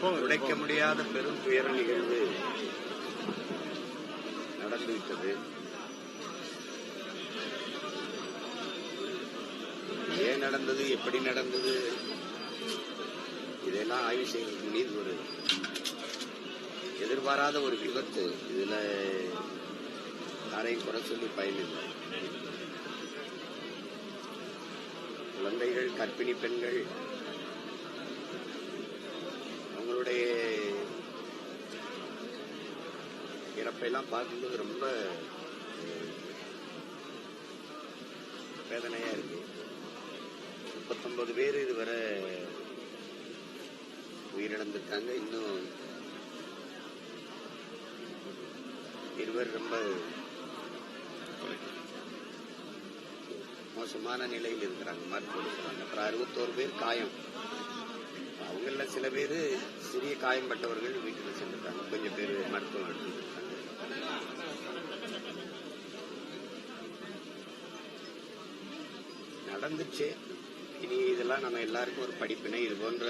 உடைக்க முடியாத பெரும் துயர நிகழ்வு நடந்துவிட்டது. ஏன் நடந்தது? எப்படி நடந்தது? இதெல்லாம் ஆய்வு செய்வதற்கு மீது ஒரு எதிர்பாராத ஒரு விபத்து. இதுல யாரையும் குறை சொல்லி பயனில்லை குழந்தைகள் கர்ப்பிணி பெண்கள் அவங்களுடைய இறப்பையெல்லாம் பார்க்கும்போது ரொம்ப வேதனையா இருக்கு. முப்பத்தொன்பது பேர் இதுவரை உயிரிழந்திருக்காங்க. இன்னும் இருவர் ரொம்ப மோசமான நிலையில் இருக்கிறாங்க. மருத்துவ அப்புறம் அறுபத்தோரு பேர் காயம். சில பேர் சிறிய காயம்பட்டவர்கள் வீட்டில் சென்றிருக்காங்க கொஞ்சம் பேர் மருத்துவம் எடுத்துருக்காங்க நடந்துச்சு. இனி இதெல்லாம் நம்ம எல்லாருக்கும் ஒரு படிப்பினை. இது போன்ற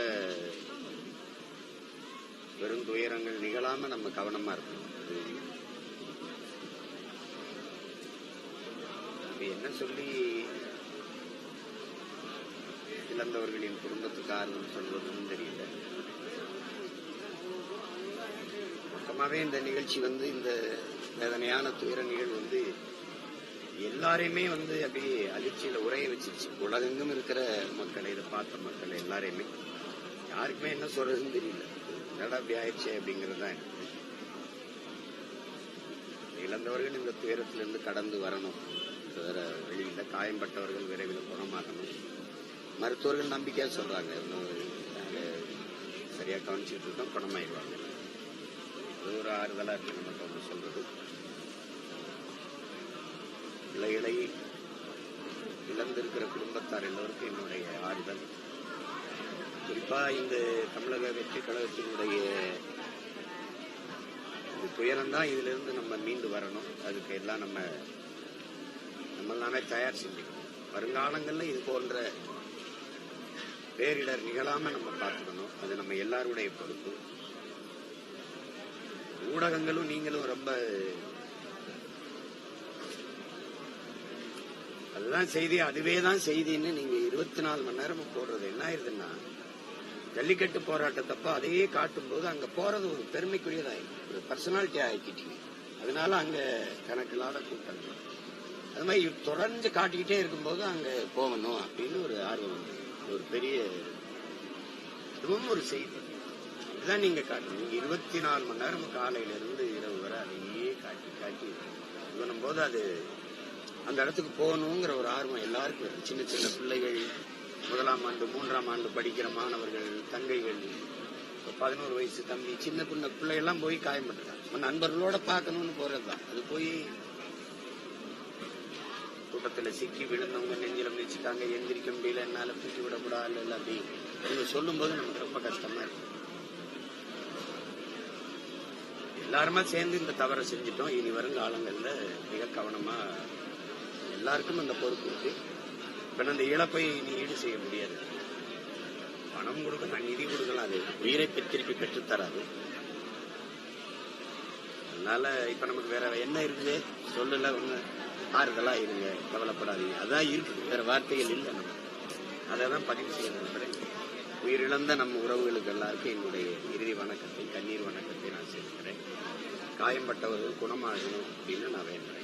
வெறும் துயரங்கள் நிகழாம நம்ம கவனமா இருக்கணும். என்ன சொல்லி இழந்தவர்களின் குடும்பத்துக்கு ஆறுதல் சொல்வதுன்னு தெரியல. மொத்தமாகவே இந்த நிகழ்ச்சி வந்து இந்த வேதனையான துயர நிகழ்வு வந்து எல்லாரையுமே வந்து அப்படியே அதிர்ச்சியில உரைய வச்சிருச்சு. உலகெங்கும் இருக்கிற மக்களை இதை பார்த்த மக்கள் எல்லாரையுமே. யாருக்குமே என்ன சொல்றதுன்னு தெரியல. என்னடா அப்படி ஆயிடுச்சே அப்படிங்கிறது தான் இழந்தவர்கள் இந்த துயரத்திலிருந்து கடந்து வரணும். வேற வெளியில காயம்பட்டவர்கள் விரைவில் குணமாகணும். மருத்துவர்கள் நம்பிக்கையா சொல்றாங்க. இன்னும் சரியா கவனிச்சுட்டு இருக்கோம் குணமாயிடுவாங்க. அது ஒரு ஆறுதலா இருக்கு நமக்கு அவங்க சொல்றது. பிள்ளைகளை இழந்திருக்கிற குடும்பத்தார் எல்லோருக்கும் என்னுடைய ஆறுதல். குறிப்பா இந்த தமிழக வெற்றி கழகத்தினுடைய துயரம் தான் இதுல இருந்து நம்ம மீண்டு வரணும். அதுக்கு எல்லாம் நம்ம நம்ம தயார் செஞ்சுக்கணும். வருங்காலங்கள்ல இது போன்ற பேரிடர் நிகழாம நம்ம பார்த்துக்கணும். அது நம்ம எல்லாருடைய பொறுப்பு. ஊடகங்களும் நீங்களும் ரொம்ப அதுதான் செய்தி அதுவே தான் செய்தின்னு நீங்க இருபத்தி நாலு மணி நேரம் போடுறது என்ன ஆயிருதுன்னா ஜல்லிக்கட்டு போராட்டத்தப்ப அதையே காட்டும் போது அங்க போறது ஒரு பெருமைக்குரியதாயிடும் ஒரு பர்சனாலிட்டி ஆக்கிட்டீங்க அதனால அங்க கணக்கில்லாத கூட்டங்கள். அது மாதிரி தொடர்ந்து காட்டிக்கிட்டே இருக்கும்போது அங்க போகணும் அப்படின்னு ஒரு ஆர்வம் வந்து ஒரு பெரிய இதுவும் ஒரு செய்தி. இதுதான் நீங்க காட்டணும் நீங்க இருபத்தி நாலு மணி நேரம் காலையில இருந்து இரவு வரை அதையே காட்டி காட்டி இது பண்ணும்போது அது அந்த இடத்துக்கு போகணுங்கிற ஒரு ஆர்வம் எல்லாருக்கும் இருக்கு. சின்ன சின்ன பிள்ளைகள் முதலாம் ஆண்டு மூன்றாம் ஆண்டு படிக்கிற மாணவர்கள் தங்கைகள் பதினோரு வயசு தம்பி சின்ன பின்ன பிள்ளைகள்லாம் போய் காயப்பட்டுருக்காங்க நம்ம நண்பர்களோட பார்க்கணும்னு போறதுதான். அது போய் கூட்டத்துல சிக்கி விழுந்தவங்க நெஞ்சில மிதிச்சுட்டாங்க எந்திரிக்க முடியல என்னால தூக்கி விடக்கூடாது இல்லை அப்படி. நீங்க சொல்லும்போது நமக்கு ரொம்ப கஷ்டமா இருக்கும் எல்லாருமா சேர்ந்து இந்த தவறை செஞ்சுட்டோம். இனி வரும் காலங்கள்ல மிக கவனமா எல்லாருக்கும் அந்த பொறுப்பு இருக்கு. இப்ப அந்த இழப்பை நீ ஈடு செய்ய முடியாது. பணம் கொடுக்கலாம் நிதி கொடுக்கலாம் அது உயிரை பெ- திருப்பி தராது அதனால இப்ப நமக்கு வேற என்ன இருக்குது? சொல்லல ஒண்ணு. ஆறுதலா இருங்க கவலைப்படாதீங்க. அதான் இருக்கு வேற வார்த்தைகள் இல்லை நம்ம. அதை தான் பதிவு செய்ய விரும்புறேன் உயிரிழந்த நம்ம உறவுகளுக்கு எல்லாருக்கும் என்னுடைய இறுதி வணக்கத்தை கண்ணீர் வணக்கத்தை நான் சேர்க்கிறேன் காயம்பட்டவர்கள் குணமாகணும் அப்படின்னு நான் வேண்டேன்